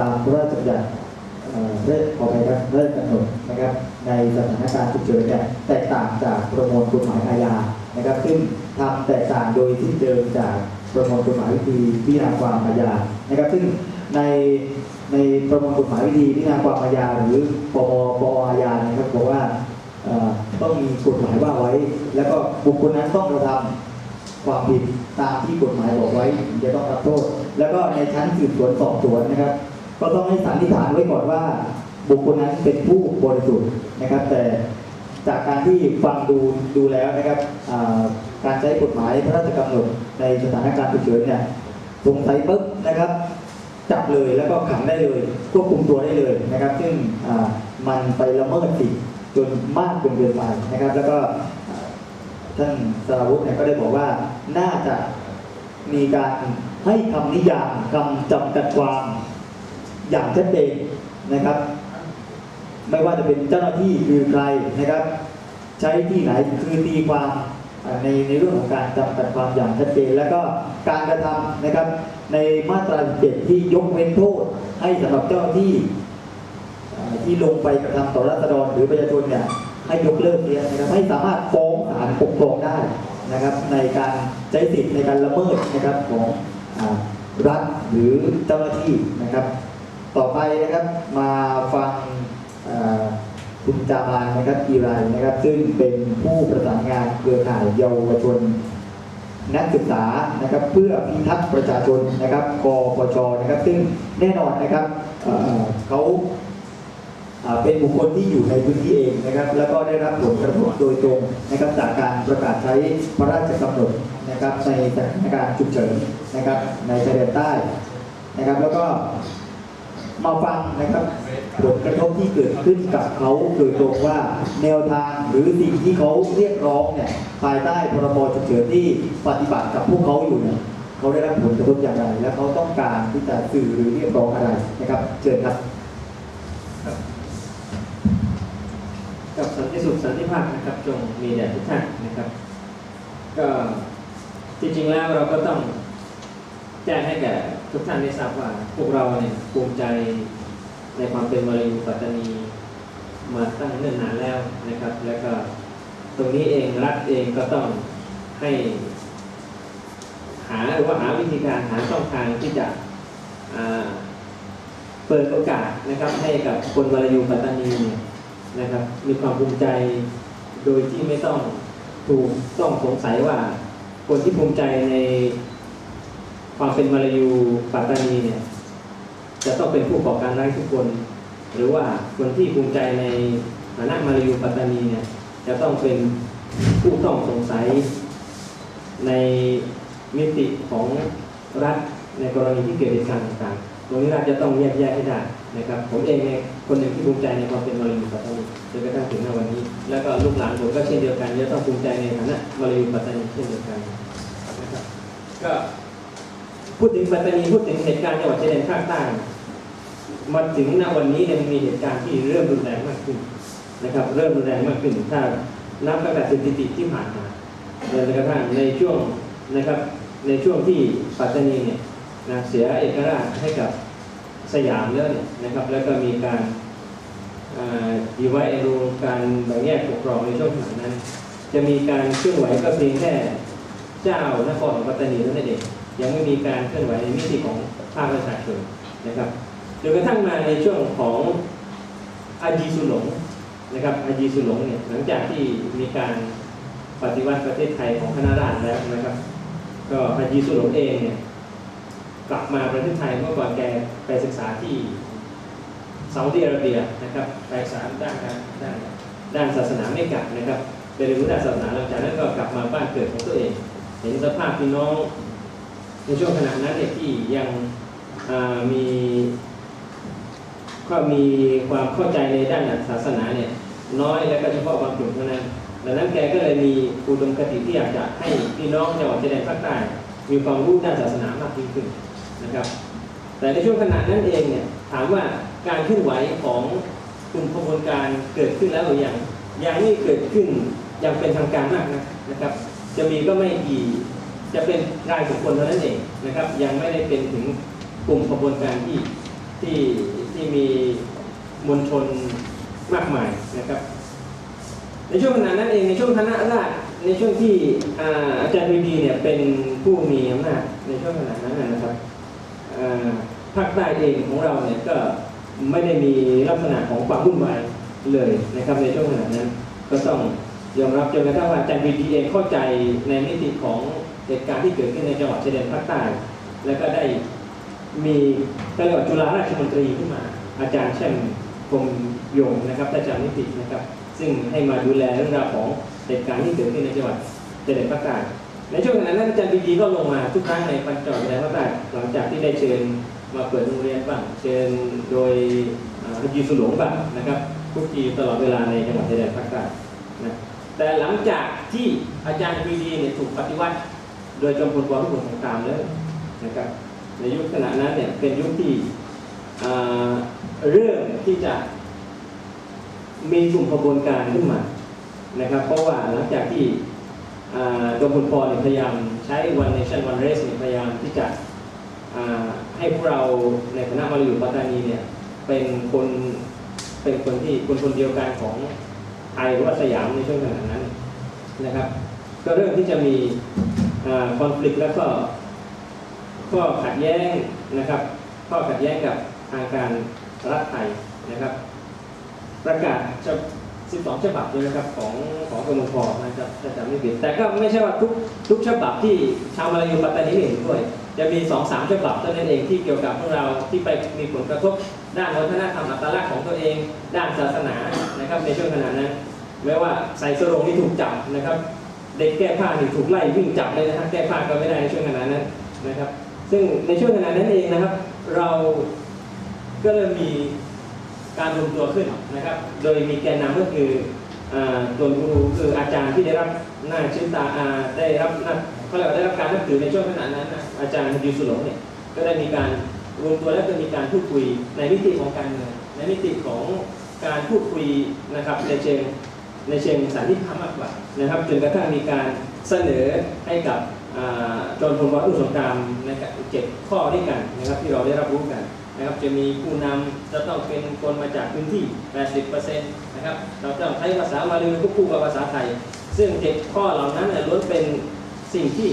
ตามพระราชบัญญัติเรื่องขอไปครับเรื่องกำหนดนะครับ ในสถานการณ์ฉุกเฉินเนี่ยแตกต่างจากประมวลกฎหมายอาญานะครับ ซึ่งทำแตกต่างโดยที่เดิมจากประมวลกฎหมายวิธีพิจารณาความอาญานะครับ ซึ่งในในประมวลกฎหมายวิธีพิจารณาความอาญาหรือปปปอาญานะครับบอกว่าเอ่อต้องมีกฎหมายว่าไว้ แล้วก็บุคคลนั้นต้องกระทำความผิดตามที่กฎหมายบอกไว้จะต้องรับโทษ แล้วก็ในชั้นสืบสวนสอบสวนนะครับ ก็ต้องให้สันนิษฐานไว้ก่อนว่า บุคคลนั้นเป็นผู้บริสุทธิ์นะครับ แต่จากการที่ฟังดูดูแล้วนะครับการใช้กฎหมายพระราชกำหนดในสถานการณ์ฉุกเฉินเนี่ยสงสัยปุ๊บนะครับ จับเลยแล้วก็ขังได้เลย ควบคุมตัวได้เลยนะครับ ซึ่งมันไปละเมิดสิทธิ์จนมากจนเกินไปนะครับ แล้วก็ท่านสราวุธเนี่ยก็ได้บอกว่าน่าจะมีการให้คำนิยามคำจำกัดความ อย่างชัดเจนนะครับ ไม่ว่าจะเป็นเจ้าหน้าที่คือใครนะครับ ใช้ที่ไหนคือตีความในในเรื่องของการจำกัดความอย่างชัดเจน แล้วก็การกระทำนะครับ ในมาตราเจ็ดที่ยกเว้นโทษ ให้สำหรับเจ้าหน้าที่ที่ลงไปกระทำต่อรัษฎรหรือประชาชนเนี่ยให้ยกเลิกเสียนะครับให้สามารถฟ้องศาลปกครองได้นะครับ ในการใช้สิทธิ์ในการละเมิดนะครับของอรัฐหรือเจ้าหน้าที่นะครับ ต่อไปนะครับมาฟังคุณจามานนะครับอีไรนะครับ ซึ่งเป็นผู้ประสานงานเครือข่ายเยาวชน นักศึกษานะครับ เพื่อพิทักษ์ประชาชนนะครับกปชนะครับ ซึ่งแน่นอนนะครับเขาอ่าเป็นบุคคลที่อยู่ในพื้นที่เองนะครับ แล้วก็ได้รับผลกระทบโดยตรงนะครับจากการประกาศใช้พระราชกำหนดนะครับในสถานการณ์ฉุกเฉินนะครับในชายแดนใต้นะครับ แล้วก็ มาฟังนะครับผลกระทบที่เกิดขึ้นกับเขาโดยตรงว่าแนวทางหรือสิ่งที่เขาเรียกร้องเนี่ยภายใต้พรบฉุกเฉินที่ปฏิบัติกับพวกเขาอยู่เนี่ยเขาได้รับผลกระทบอย่างไร และเขาต้องการที่จะสื่อหรือเรียกร้องอะไรนะครับ เชิญครับกับสันติสุขสันติภาพนะครับจงมีแด่ทุกท่านนะครับ ก็จริงๆแล้วเราก็ต้องแจ้งให้แก่ ทุกท่านได้ทราบว่าพวกเราเนี่ยภูมิใจในความเป็นมะเร็งปัตตานีมาตั้งเนิ่นนานแล้วนะครับ แล้วก็ตรงนี้เองรัฐเองก็ต้องให้ หาหรือว่าหาวิธีการหาช่องทางที่จะเปิดโอกาสนะครับ ให้กับคนวรยูปัตตานีเนี่ยนะครับ มีความภูมิใจโดยที่ไม่ต้องถูกต้องสงสัยว่าคนที่ภูมิใจใน ความเป็นมาลายูปัตตานีเนี่ยจะต้องเป็นผู้ก่อการร้ายทุกคน หรือว่าคนที่ภูมิใจในฐานะมาลายูปัตตานีเนี่ยจะต้องเป็นผู้ต้องสงสัยในมิติของรัฐในกรณีที่เกิดเหตุการณ์ต่างๆ ตรงนี้รัฐจะต้องแยกแยะให้ได้นะครับ ผมเองเนี่ยคนหนึ่งที่ภูมิใจในความเป็นมาลายูปัตตานีจนกระทั่งถึงณวันนี้ แล้วก็ลูกหลานผมก็เช่นเดียวกันจะต้องภูมิใจในฐานะมาลายูปัตตานีเช่นเดียวกันนะครับก็ พูดถึงปัตตานีพูดถึงเหตุการณ์จังหวัดชายแดนภาคใต้มาถึงณวันนี้เนี่ยมันมีเหตุการณ์ที่เริ่มรุนแรงมากขึ้นนะครับ เริ่มรุนแรงมากขึ้นถ้านับตั้งแต่สถิติที่ผ่านมาจนกระทั่งในช่วงนะครับในช่วงที่ปัตตานีเนี่ยนะเสียเอกราชให้กับสยามแล้วเนี่ยนะครับ แล้วก็มีการดีไวเอรูการแบ่งแยกปกครองในช่วงขณะนั้น จะมีการเคลื่อนไหวก็เพียงแค่เจ้านครปัตตานีเท่านั้นเอง ยังไม่มีการเคลื่อนไหวในมิติของภาคประชาชนนะครับจนกระทั่งมาในช่วงของอาจีสุหลงนะครับอาจีสุหลงเนี่ยหลังจากที่มีการปฏิวัติประเทศไทยของคณะราษฎรแล้วนะครับ ก็อาจีสุหลงเองเนี่ยกลับมาประเทศไทยเมื่อก่อนแกไปศึกษาที่ซาอุดิอาระเบียนะครับไปศึกษาด้านการด้านด้านศาสนาไม่กลับนะครับไปเรียนรู้ด้านศาสนาหลังจากนั้นก็กลับมาบ้านเกิดของตัวเอง เห็นสภาพพี่น้อง ในช่วงขณะนั้นเนี่ยที่ยังมีก็มีความเข้าใจในด้านศาสนาเนี่ยน้อยและก็เฉพาะบางกลุ่มเท่านั้นดังนั้นแกก็เลยมีอุดมคติที่อยากจะให้พี่น้องจังหวัดชายแดนภาคใต้มีความรู้ด้านศาสนามากยิ่งขึ้นนะครับ แต่ในช่วงขณะนั้นเองเนี่ยถามว่าการเคลื่อนไหวของกลุ่มขบวนการเกิดขึ้นแล้วหรือยังยังไม่เกิดขึ้นย่างเป็นทางการมากนะนะครับ จะมีก็ไม่กี่ จะเป็นรายบุคคลเท่านั้นเองนะครับ ยังไม่ได้เป็นถึงกลุ่มขบวนการที่ที่ที่มีมวลชนมากมายนะครับ ในช่วงขณะนั้นเองในช่วงคณะราษฎรในช่วงที่อาจารย์พีดีเนี่ยเป็นผู้มีอำนาจในช่วงขณะนั้นนะครับภาคใต้เองของเราเนี่ยก็ไม่ได้มีลักษณะของความวุ่นวายเลยนะครับในช่วงขณะนั้น ก็ต้องยอมรับจนกระทั่งว่าอาจารย์พีดีเองเข้าใจในมิติของ เหตุการณ์ที่เกิดขึ้นในจังหวัดชายแดนภาคใต้ แล้วก็ได้มีก็เรียกว่าจุฬาราชมนตรีขึ้นมา อาจารย์แช่มพรหมยงนะครับอาจารย์นิตินะครับ ซึ่งให้มาดูแลเรื่องราวของเหตุการณ์ที่เกิดขึ้นในจังหวัดชายแดนภาคใต้ในช่วงขณะนั้นอาจารย์ปีดีก็ลงมาทุกครั้งในปัญจจังหวัดชายแดนภาคใต้หลังจากที่ได้เชิญมาเปิดโรงเรียนบ้างเชิญโดยอาฮัจยีสุหลงบ้างนะครับทุกทีตลอดเวลาในจังหวัดชายแดนภาคใต้นะแต่หลังจากที่อาจารย์ปีดีเนี่ยถูกปฏิวัติ โดยจอมพลปพิบูลสงครามแล้วนะครับ ในยุคขณะนั้นเนี่ยเป็นยุคที่เริ่มที่จะมีกลุ่มขบวนการขึ้นมานะครับ เพราะว่าหลังจากที่จอมพลปเนี่ยพยายามใช้ one nation one race เนี่ยพยายามที่จะให้พวกเราในคณะมาลายูปัตตานีเนี่ยเป็นคนเป็นคนที่คนคนเดียวกันของไทยหรือว่าสยามในช่วงขณะนั้นนะครับ ก็เริ่มที่จะมี คอน FLICT แล้วก็ข้อขัดแย้งนะครับข้อขัดแย้งกับทางการรัฐไทยนะครับ ประกาศฉบับ12 ฉบับเลยนะครับของของกรมพนะครับถ้าจำไม่ผิดแต่ก็ไม่ใช่ว่าทุกทุกฉบับที่ชาวมาลายูปัตตานีเห็นด้วย จะมี2อสฉบับเท่านั้นเองที่เกี่ยวกับพวกเราที่ไปมีผลกระทบด้านวัฒนธรรมอัตลักษณ์ของตัวเอง ด้านศาสนานะครับในช่วงขณะนั้นไม่ว่าใส่สรงนี่ถูกจับนะครับ เด็กแก้ผ้านี่ถูกไล่วิ่งจับเลยนะฮะแก้ผ้าก็ไม่ได้ในช่วงขณะนั้นนะครับ ซึ่งในช่วงขณะนั้นเองนะครับ เราก็เริ่มมีการรวมตัวขึ้นนะครับ โดยมีแกนนำก็คืออ่าตัวครูคืออาจารย์ที่ได้รับหน้าชื่นตาอาได้รับนับเขาเรียกว่าได้รับการนับถือในช่วงขณะนั้นนะอาจารย์ยูสุหลงเนี่ยก็ได้มีการรวมตัวและก็มีการพูดคุยในมิติของการเมืองในมิติของการพูดคุยนะครับในเชิง ในเชิงสันติธรรมมากกว่านะครับจนกระทั่งมีการเสนอให้กับอ่าจนพลวัตอุสงครามนะครับเจ็ดข้อด้วยกันนะครับที่เราได้รับรู้กันนะครับจะมีผู้นำจะต้องเป็นคนมาจากพื้นที่ 80%นะครับเราต้องใช้ภาษามาลีควบคู่กับภาษาไทย ซึ่งเจ็ดข้อเหล่านั้นล้วนเป็นสิ่งที่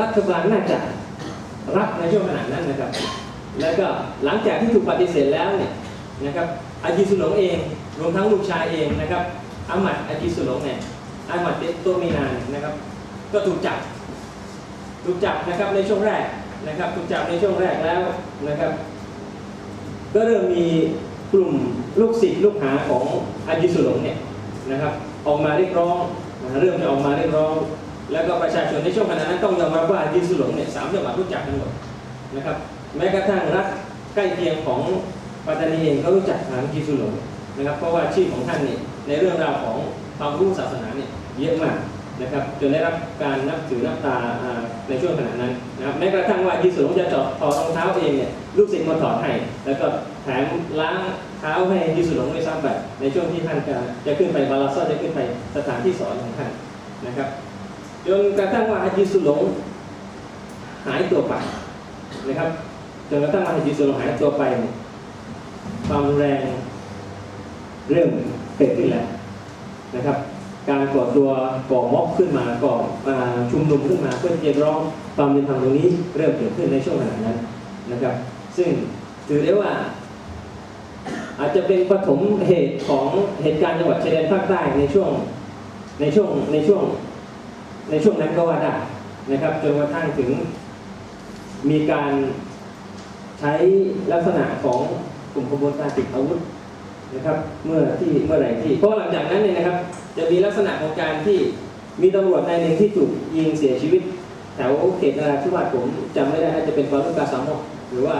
รัฐบาลน่าจะรับในช่วงขณะนั้นนะครับ แล้วก็หลังจากที่ถูกปฏิเสธแล้วเนี่ยนะครับอาจีสุหลงเองรวมทั้งลูกชายเองนะครับ อามัดอาจีสุลงเนี่ยอามัดเดโตมีนานนะครับ ก็ถูกจับ ถูกจับนะครับในช่วงแรกนะครับ ถูกจับในช่วงแรกแล้วนะครับ ก็เริ่มมีกลุ่มลูกศิษย์ลูกหาของอาจีสุลงเนี่ยนะครับ ออกมาเรียกร้องนะเริ่มจะออกมาเรียกร้อง แล้วก็ประชาชนในช่วงขณะนั้นต้องยอมรับว่าอาจีสุลงเนี่ยสามจังหวัดรู้จักกันหมดนะครับ แม้กระทั่งรัฐใกล้เคียงของปัตตานีเองก็รู้จักทางอาจีสุลงนะครับ เพราะว่าชื่อของท่านเนี่ย ในเรื่องราวของความรู้ศาสนาเนี่ยเยอะมากนะครับจนได้รับการนับถือนับตาในช่วงขณะนั้นนะครับแม้กระทั่งว่าอาจีสุลงจะจอดถอดรองเท้าเองเนี่ยลูกศิษย์มาถอดให้แล้วก็แถมล้างเท้าให้อาจีสุหลงด้วยซ้ำแบบในช่วงที่ท่านจะจะขึ้นไปบาลาซอจะขึ้นไปสถานที่สอนของท่านนะครับจนกระทั่งว่าอาจีสุหลงหายตัวไปนะครับจนกระทั่งว่าอาจีสุหลงหายตัวไป ความแรงเริ่ม เกิดขึ้นแล้วนะครับ การก่อตัวก่อม็อบขึ้นมาก่ออ่าชุมนุมขึ้นมาเพื่อที่จะร้องความเป็นธรรมตรงนี้เริ่มเกิดขึ้นในช่วงขณะนั้นนะครับ ซึ่งถือได้ว่า อาจจะเป็นปฐมเหตุของเหตุการณ์จังหวัดชายแดนภาคใต้ในช่วงในช่วงในช่วงในช่วงนั้นก็ว่าได้นะครับจนกระทั่งถึงมีการใช้ลักษณะของกลุ่มขบวนการติดอาวุธ นะครับเมื่อที่เมื่อไหร่ที่เพราะหลังจากนั้นเนี่ยนะครับ จะมีลักษณะของการที่มีตำรวจนายหนึ่งที่ถูกยิงเสียชีวิตแถวเขตนราธิวาสผมจำไม่ได้น่าจะเป็นความรุกาสามกหรือว่า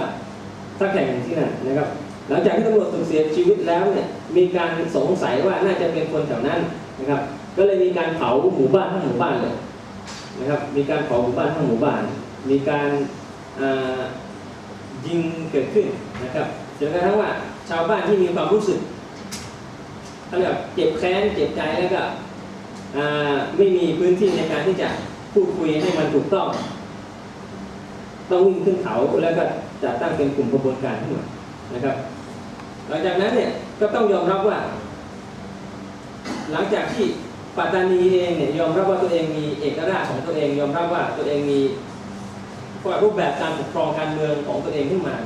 สักแห่งที่นั่นนะครับ หลังจากที่ตำรวจถูกเสียชีวิตแล้วเนี่ยมีการสงสัยว่าน่าจะเป็นคนแถวนั้นนะครับ ก็เลยมีการเผาหมู่บ้านทั้งหมู่บ้านเลยนะครับมีการเผาหมู่บ้านทั้งหมู่บ้าน มีการยิงเกิดขึ้นนะครับจนกระทั่งว่า ชาวบ้านที่มีความรู้สึกเขาเรียกเจ็บแค้นเจ็บใจแล้วก็ไม่มีพื้นที่ในการที่จะพูดคุยให้มันถูกต้อง ต้องวิ่งขึ้นเขาแล้วก็จะตั้งเป็นกลุ่มกระบวนการขึ้นมานะครับ หลังจากนั้นเนี่ยก็ต้องยอมรับว่า หลังจากที่ปัตตานีเองเนี่ยยอมรับว่าตัวเองมีเอกราชของตัวเอง ยอมรับว่าตัวเองมีรูปแบบการปกครองการเมืองของตัวเองขึ้นมา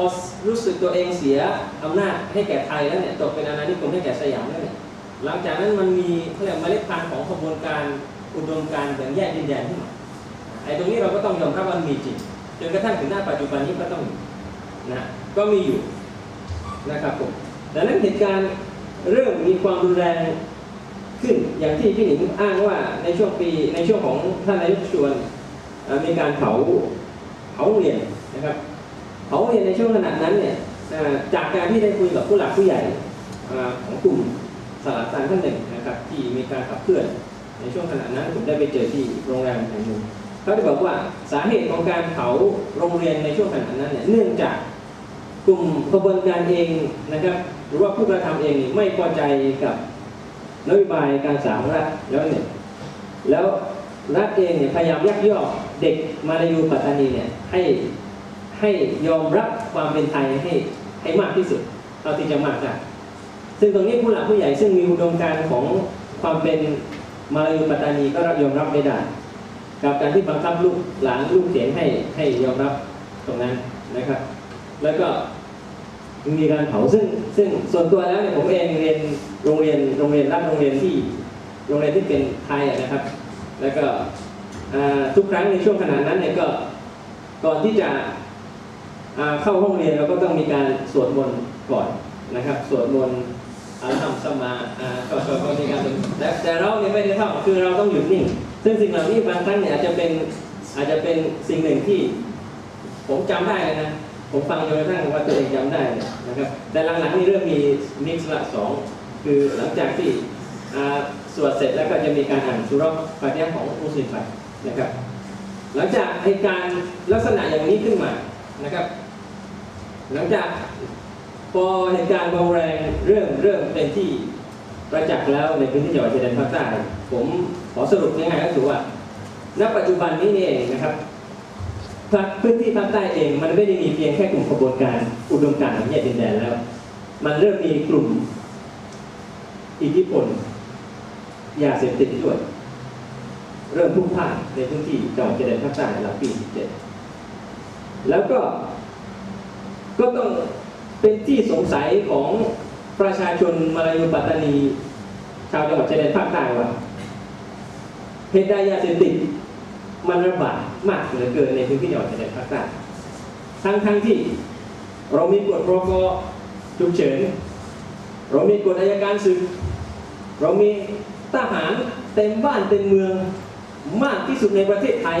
อรู้สึกตัวเองเสียอำนาจให้แก่ไทยแล้วเนี่ยตกเป็นอาณานิคมให้แก่สยามแล้วเนี่ยหลังจากนั้นมันมีเขาเรียกเมล็ดพันธุ์ของขบวนการอุดมการแบ่งแยกดินแดนขึ้นมาไอ้ตรงนี้เราก็ต้องยอมรับว่ามันมีจริงจนกระทั่งถึงหน้าปัจจุบันนี้ก็ต้องมีนะก็มีอยู่นะครับผมดังนั้นเหตุการณ์เริ่มมีความรุนแรงขึ้นอย่างที่พี่หนิงอ้างว่าในช่วงปีในช่วงของท่านนายกชวนมีการเผาเผาเรียนนะครับ เขาเรียนในช่วงขณะนั้นเนี่ยจากการที่ได้คุยกับผู้หลักผู้ใหญ่ของกลุ่มสลัดตันท่านหนึ่งนะครับที่มีการขับเคลื่อนในช่วงขณะนั้นผมได้ไปเจอที่โรงแรมแห่งหนึ่งเขาได้บอกว่าสาเหตุของการเผาโรงเรียนในช่วงขณะนั้นเนี่ยเนื่องจากกลุ่มขบวนการเองนะครับหรือว่าผู้กระทำเองไม่พอใจกับนโยบายการศึกษาของรัฐแล้วเนี่ยแล้วรัฐเองเนี่ยพยายามยักยอกเด็กมาลายูปัตตานีเนี่ยให้ ให้ยอมรับความเป็นไทยให้ให้มากที่สุดเท่าที่จะมากได้ซึ่งตรงนี้ผู้หลักผู้ใหญ่ซึ่งมีอุดมการณ์ของความเป็นมาลายูปัตตานีก็รับยอมรับไม่ได้ กับการที่บังคับลูกหลานลูกเขียนให้ให้ยอมรับตรงนั้นนะครับ แล้วก็มีการเผาซึ่งซึ่งส่วนตัวแล้วเนี่ยผมเองเรียนโรงเรียนโรงเรียนรับโรงเรียนที่โรงเรียนที่เป็นไทยนะครับ แล้วก็ทุกครั้งในช่วงขณะนั้นเนี่ยก็ก่อนที่จะ เข้าห้องเรียนเราก็ต้องมีการสวดมนต์ก่อนนะครับสวดมนต์อัลฮัมสมาก็ก็ก็มีการสวแต่แต่เราเนี่ยไม่ได้ทำคือเราต้องหยุดนิ่ง ซึ่งสิ่งเหล่านี้บางครั้งเนี่ยอาจจะเป็นอาจจะเป็นสิ่งหนึ่งที่ผมจำได้เลยนะผมฟังจนกระทั่งว่าตัวเองจำได้นะครับ แต่หลังๆนี่เริ่มมีมิกซ์ละสองคือหลังจากที่สวดเสร็จแล้วก็จะมีการอ่านสุราะห์ฟาติฮะห์ของมุสลิมไปนะครับ หลังจากเหตุการณ์ลักษณะอย่างนี้ขึ้นมานะครับ หลังจากพอเหตุการณ์บางแรงเริ่มเริ่มเป็นที่ประจักษ์แล้วในพื้นที่จังหวัดชายแดนภาคใต้ผมขอสรุปง่ายๆก็คือว่า ณ ปัจจุบันนี้เองนะครับพื้นที่ภาคใต้เองมันไม่ได้มีเพียงแค่กลุ่มขบวนการอุดมการณ์ของแยกดินแดนแล้ว มันเริ่มมีกลุ่มอิทธิพลยาเสพติดด้วย เริ่มพุ่งพ่านในพื้นที่จังหวัดชายแดนภาคใต้หลังปี 17 แล้วก็ ก็ต้องเป็นที่สงสัยของประชาชนมาลายูปัตตานี ชาวจังหวัดชายแดนภาคใต้ว่าเหตุใดยาเสพติดมันระบาดมากเหลือเกินในพื้นที่จังหวัดชายแดนภาคใต้ทั้งทั้งที่เรามีกฎพรกฉุกเฉินเรามีกฎอายการศึก เรามีทหารเต็มบ้านเต็มเมืองมากที่สุดในประเทศไทย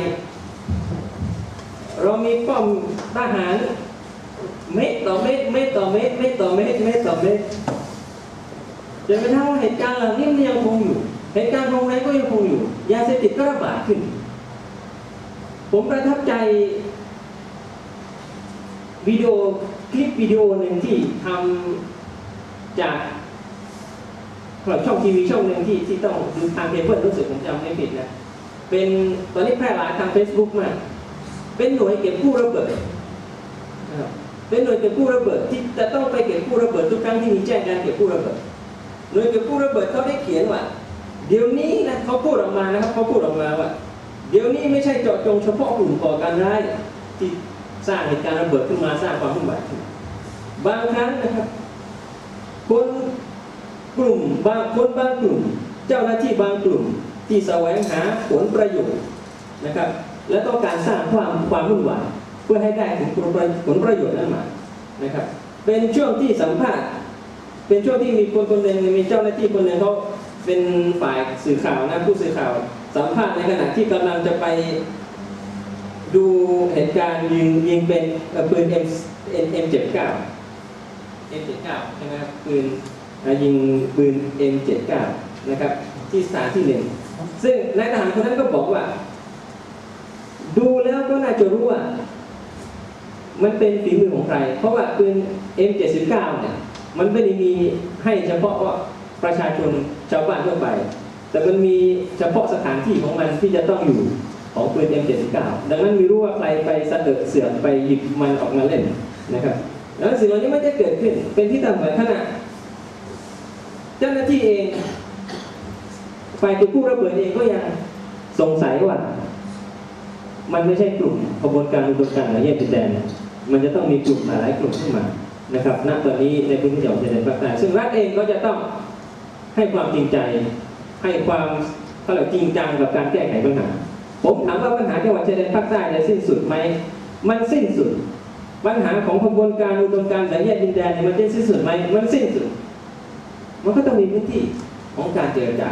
เรามีป้อมทหาร เมตรต่อเมตรเมตรต่อเมตรเมตรต่อเมตรเมตรต่อเมตรจนกระทั่งว่าเหตุการณ์เหล่านี้มันยังคงอยู่เหตุการณ์โรงแรมก็ยังคงอยู่ยาเสพติดก็ระบาดขึ้น ผมประทับใจวิดีโอคลิปวิดีโอหนึ่งที่ทำจากช่องทีวีช่องหนึ่งที่ที่ต้องดูทางเคเบิลรู้สึกผมจำไม่ผิดนะเป็นตอนนี้แพร่หลายทาง Facebook มาก เป็นหน่วยเก็บกู้ระเบิดนะครับ เป็นหน่วยเก็บกู้ระเบิดที่จะต้องไปเก็บกู้ระเบิดทุกครั้งที่มีแจ้งการเก็บกู้ระเบิด หน่วยเก็บกู้ระเบิดเขาได้เขียนว่า เดี๋ยวนี้นะเขาพูดออกมานะครับเขาพูดออกมาว่า เดี๋ยวนี้ไม่ใช่เจาะจงเฉพาะกลุ่มก่อการร้ายที่สร้างเหตุการณ์ระเบิดขึ้นมาสร้างความวุ่นวายขึ้นบางครั้งนะครับคนกลุ่มบางคนบางกลุ่ม เจ้าหน้าที่บางกลุ่ม ที่แสวงหาผลประโยชน์นะครับ และต้องการสร้างความความวุ่นวาย เพื่อให้ได้ผลประผลประโยชน์นั้นมานะครับ เป็นช่วงที่สัมภาษณ์เป็นช่วงที่มีคนคนหนึ่งมีเจ้าหน้าที่คนหนึ่งเขาเป็นฝ่ายสื่อข่าวนะผู้สื่อข่าว สัมภาษณ์ในขณะที่กำลังจะไปดูเหตุการณ์ยิงยิงเป็นเอ่อปืน M M79 M79 ใช่ไหมครับปืนอ่ายิงปืน M79 นะครับ ที่สถานที่หนึ่งซึ่งนายทหารคนนั้นก็บอกว่า ดูแล้วก็น่าจะรู้ว่า มันเป็นฝีมือของใคร เพราะว่าปืน M79 เนี่ยมันไม่ได้มีให้เฉพาะว่าประชาชนชาวบ้านทั่วไป แต่มันมีเฉพาะสถานที่ของมันที่จะต้องอยู่ของปืน M79 ดังนั้นไม่รู้ว่าใครไปสะเอิดเสือไปหยิบมันออกมาเล่นนะครับแล้วสิ่งเหล่านี้ไม่ได้เกิดขึ้น เป็นที่ตั้งเหมือนขณะเจ้าหน้าที่เองฝ่ายตัวผู้ระเบิดเองก็ยังสงสัยว่า มันไม่ใช่กลุ่มขบวนการอุดมการณ์หรือแยกดินแดน มันจะต้องมีกลุ่มหลายๆกลุ่มขึ้นมานะครับณตอนนี้ในพื้นที่จังหวัดชายแดนภาคใต้ซึ่งรัฐเองก็จะต้องให้ความจริงใจให้ความเขาเรียกจริงจังกับการแก้ไขปัญหา ผมถามว่าปัญหาจังหวัดชายแดนภาคใต้จะสิ้นสุดไหมมันสิ้นสุด ปัญหาของขบวนการอุดมการณ์สายแยกดินแดนนี่มันจะสิ้นสุดไหมมันสิ้นสุด มันก็ต้องมีพื้นที่ของการเจรจา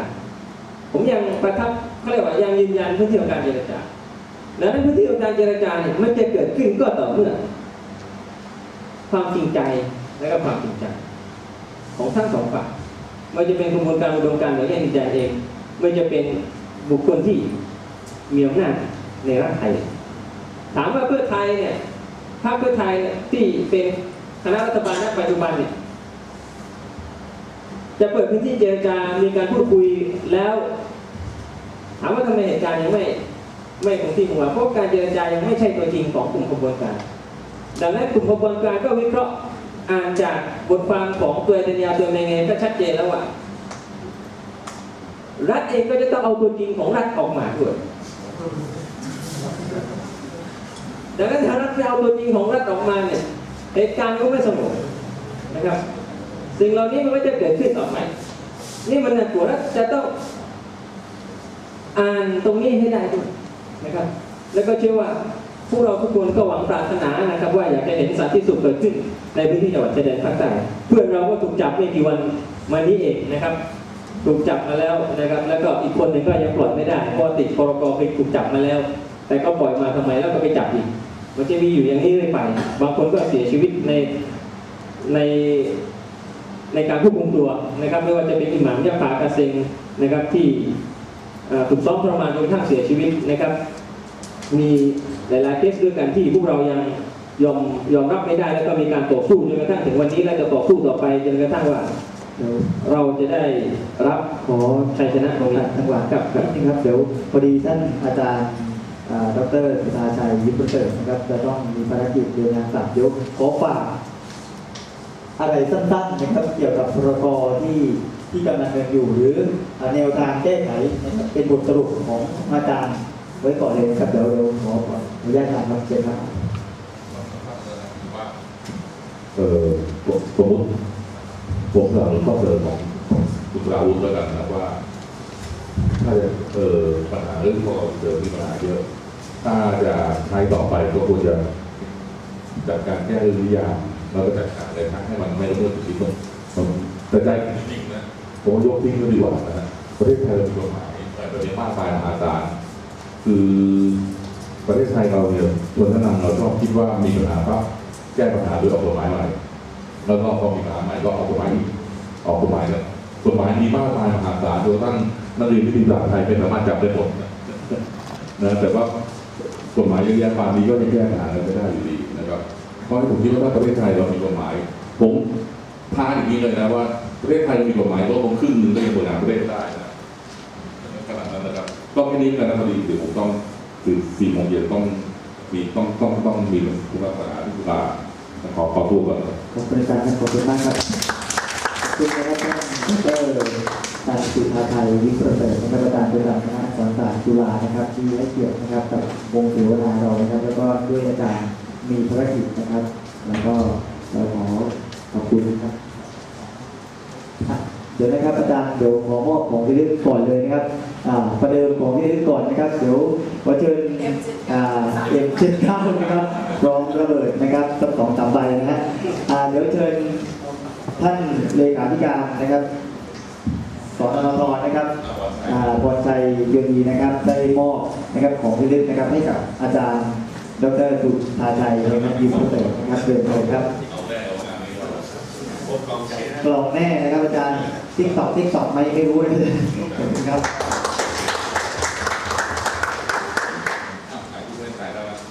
ผมยังประทับเขาเรียกว่ายังยืนยันพื้นที่ของการเจรจาแล้วในพื้นที่ของการเจรจาเนี่ยมันจะเกิดขึ้นก็ต่อเมื่อ ความจริงใจและก็ความจริงใจ ของทั้งสองฝ่ายไมันจะเป็นกระบวนการอุดมการณ์หรือแยกดินแดนเองไม่จะเป็นบุคคลที่มีอำนาจในรัฐไทย ถามว่าเพื่อไทยเนี่ยพรรคเพื่อไทยเนี่ยที่เป็นคณะรัฐบาลณปัจจุบันเนี่ยจะเปิดพื้นที่เจรจา มีการพูดคุยแล้ว ถามว่าทำไมเหตุการณ์ยังไม่ไม่คงที่คงวาเพราะการเจรจายังไม่ใช่ตัวจริงของกลุ่มขบวนการ ดังนั้นกลุ่มขบวนการก็วิเคราะห์อ่านจากบทความของตัวเดนยาตัวเมเงก็ชัดเจนแล้วว่ารัฐเองก็จะต้องเอาตัวจริงของรัฐออกมาด้วยดังนั้นถ้ารัฐไม่เอาตัวจริงของรัฐออกมาเนี่ยเหตุการณ์ก็ไม่สงบนะครับ สิ่งเหล่านี้มันก็จะเกิดขึ้นต่อไปนี่มันน่ากลัวรัฐจะต้องอ่านตรงนี้ให้ได้ด้วยนะครับ แล้วก็เชื่อว่า พวกเราทุกคนก็หวังปรารถนานะครับ ว่าอยากจะเห็นสันติสุขเกิดขึ้นในพื้นที่จังหวัดชายแดนภาคใต้เพื่อนเราก็ถูกจับไม่กี่วันมานี้เองนะครับ ถูกจับมาแล้วนะครับ แล้วก็อีกคนหนึ่งก็ยังปล่อยไม่ได้เพราะติดพรกเคยถูกจับมาแล้ว แต่ก็ปล่อยมาทำไมแล้วก็ไปจับอีก มันจะมีอยู่อย่างนี้เรื่อยไปบางคนก็เสียชีวิตในในในการควบคุมตัวนะครับ ไม่ว่าจะเป็นอิหมามยะฟากาเซงนะครับที่ถูกซ้อมทรมานจนกระทั่งเสียชีวิตนะครับ มี หลายๆเคสด้วยกันที่พวกเรายังยอมยอมรับไม่ได้แล้วก็มีการต่อสู้จนกระทั่งถึงวันนี้และจะต่อสู้ต่อไปจนกระทั่งว่าเราจะได้รับขอชัยชนะตรงนี้จังหวะครับคนิรับดนึงครับเดี๋ยวพอดีท่านอาจารย์อ่าดรสุธาชัยยิปประเสริฐนะครับจะต้องมีภารกิจเดินทางกลับเดี๋ยวขอฝากอะไรสั้นๆนะครับเกี่ยวกับพรกที่ที่กำลังเดินอยู่หรือแนวทางแก้ไขนะครับเป็นบทสรุปของอาจารย์ ไว้ก่อนเลยครับเดี๋ยวเราขอขออนุญาตถามครับเชิญครับเออผมสมมติผมสนับสนุนข้อเสนอของคุณราวุธแล้วกันนะว่า ถ้าจะเออปัญหาเรื่องพวกเราเจอมีปัญหาเยอะ ถ้าจะใช้ต่อไปก็ควรจะจัดการแก้เรื่องนิยามแล้วก็จัดการเลยทั้งให้มันไม่ละเมิดสิทธิมนุษย์ผมแต่ใจจริงๆนะผมยกทิ้งก็ดีกว่านะฮะประเทศไทยเรามีกฎหมายแต่ประเทศมากมายมหาศาล คือประเทศไทยเราเนี่ยชนชั้นนำเราชอบคิดว่ามีปัญหาปั๊บแก้ปัญหาโดยออกกฎหมายใหม่แล้วก็พอมีปัญหาใหม่ก็ออกกฎหมายอีกออกกฎหมายเลยกฎหมายมีมากมายมหาศาลจนกระทั่งนักเรียนวิทยาศาสตร์ไทยไม่สามารถจับได้หมดนะแต่ว่ากฎหมายเยอะแยะป่านนี้ก็ยังแก้ปัญหาอะไรไม่ได้อยู่ดีนะครับเพราะฉะนั้นผมคิดว่าถ้าประเทศไทยเรามีกฎหมาย ผมท้าอย่างนี้เลยนะว่าประเทศไทยเรามีกฎหมายลดลงครึ่งหนึ่งก็ยังบริหารประเทศได้นะ นั้นนะครับก็แค่นี้กันนะพอดีเดี๋ยวผมต้องคือสี่โมงเย็นต้องมีต้องต้องต้องมีคุณลักษณะที่ลาขอขอตัวก่อนนะครับขอบคุณอาจารย์ครับขอบคุณมากครับคุณนะครับท่านดรอาจารย์สุภาชัยวิปประเสริฐนะครับอาจารย์ประจำคณะสอนศาสตร์จุฬานะครับที่ให้เกียรตินะครับกับวงเสวนาเรานะครับ แล้วก็ด้วยอาจารย์มีภารกิจนะครับ แล้วก็เราขอขอบคุณนะครับเดี๋ยวนะครับอาจารย์เดี๋ยวขอมอบของที่ระลึกก่อนเลยนะครับ ประเดิมของที่ระลึกก่อนนะครับ เดี๋ยวขอเชิญเอ็มเจ็ดเก้านะครับรองระเบิดนะครับสักสองสามใบนะฮะเดี๋ยวเชิญท่านเลขาธิการนะครับสนนนะครับอ่าพรชัยเยือนดีนะครับ ได้มอบนะครับของที่ลึกนะครับให้กับอาจารย์ ดรสุธาชัยนะครับยิมพุเตอร์นะครับเดินเลยครับกล่องแน่นะครับอาจารย์ติ๊กตอกติ๊กตอกไหมไม่รู้นะครับขอบ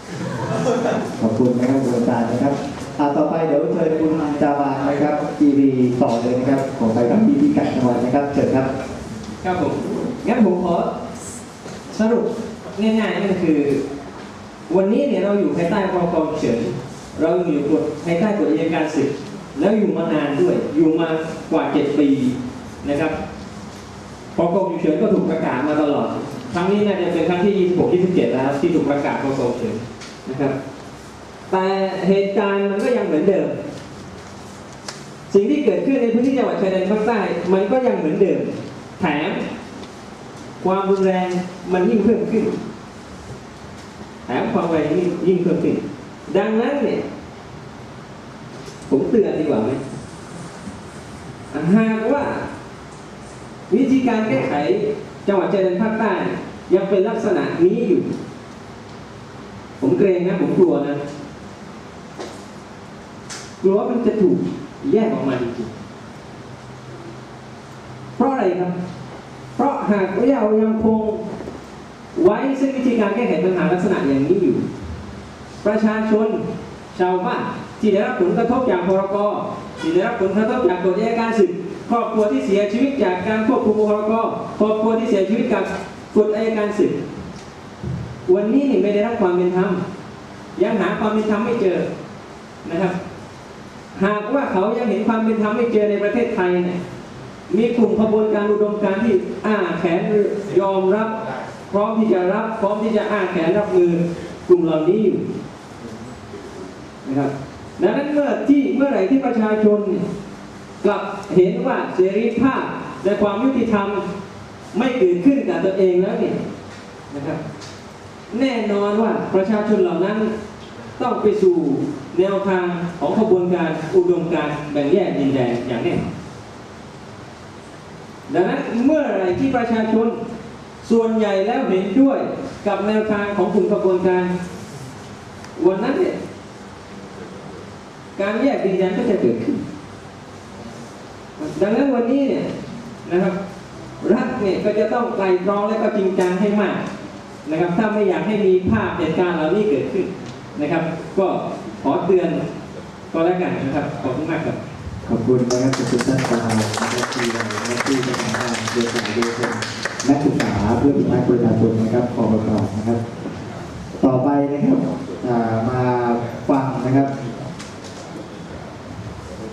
คุณครับ ขอบคุณนะครับคุณอารย์นะครับอ่าต่อไปเดี๋ยวเชิญคุณจาวานนะครับทีวีต่อเลยนะครับขอไปกับพี่พี่กัดจังหวัดนะครับเชิญครับครับผมงั้นผมขอสรุปง่ายๆนั่นคือ วันนี้เนี่ยเราอยู่ภายใต้พรกฉุกเฉินเราอยู่กฎภายใต้กฎอัยการศึกแล้วอยู่มานานด้วยอยู่มากว่าเจ็ดปีนะครับพอกรมฉุกเฉินก็ถูกประกาศมาตลอดครั้งนี้น่าจะเป็นครั้งที่ 26 27 แล้วที่ถูกประกาศพอกรมฉุกเฉินนะครับ แต่เหตุการณ์มันก็ยังเหมือนเดิม สิ่งที่เกิดขึ้นในพื้นที่จังหวัดชายแดนภาคใต้มันก็ยังเหมือนเดิม แถมความรุนแรงมันยิ่งเพิ่มขึ้นแถมความแรงยิ่งยิ่งเพิ่มขึ้น ดังนั้นเนี่ย ผมเตือนดีกว่าไหมหากว่า วิธีการแก้ไขจังหวัดชายแดนภาคใต้ยังเป็นลักษณะนี้อยู่ ผมเกรงนะ ผมกลัวนะ กลัวว่ามันจะถูกแยกออกมาจริงๆเพราะอะไรครับ เพราะหากเรายังคงไว้ซึ่งวิธีการแก้ไขปัญหาลักษณะอย่างนี้อยู่ ประชาชนชาวบ้านที่ได้รับผลกระทบจากพรกที่ได้รับผลกระทบจากกฎอัยการศึกครอบครัวที่เสียชีวิตจากการควบคุมพรกครอบครัวที่เสียชีวิตจากกฎอัยการศึกวันนี้นี่ไม่ได้รับความเป็นธรรมยังหาความเป็นธรรมไม่เจอนะครับ หากว่าเขายังเห็นความเป็นธรรมไม่เจอในประเทศไทยเนี่ยมีกลุ่มขบวนการอุดมการที่อ้าแขนยอมรับ พร้อมที่จะรับพร้อมที่จะอ้าแขนรับมือกลุ่มเหล่านี้อยู่นะครับดังนั้นเมื่อที่เมื่อไหร่ที่ประชาชนกลับเห็นว่าเสรีภาพและความยุติธรรมไม่เกิดขึ้นกับตัวเองแล้วเนี่ยนะครับ แน่นอนว่าประชาชนเหล่านั้นต้องไปสู่ แนวทางของขบวนการอุดมการแบ่งแยกดินแดนอย่างแน่นดังนั้นเมื่อไรที่ประชาชนส่วนใหญ่แล้วเห็นด้วยกับแนวทางของกลุ่มขบวนการ วันนั้นเนี่ยการแยกดินแดนก็จะเกิดขึ้น ดังนั้นวันนี้เนี่ยนะครับรัฐเนี่ยก็จะต้องไตรตรองและก็จริงจังให้มากนะครับ ถ้าไม่อยากให้มีภาพเหตุการณ์เหล่านี้เกิดขึ้นนะครับ ก็ ขอเตือนก็แล้วกันนะครับ ขอบคุณมากครับ ขอบคุณนะครับขอบคุณท่านประธานนะครับที่เราหน้าที่จะทำงานโดยสายโดยตรงนักศึกษาเพื่อพิทักษ์ประชาชนนะครับขอบคุณนะครับ ต่อไปนะครับมาฟังนะครับ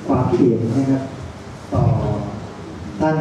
ความคิดเห็นนะครับ ต่อท่าน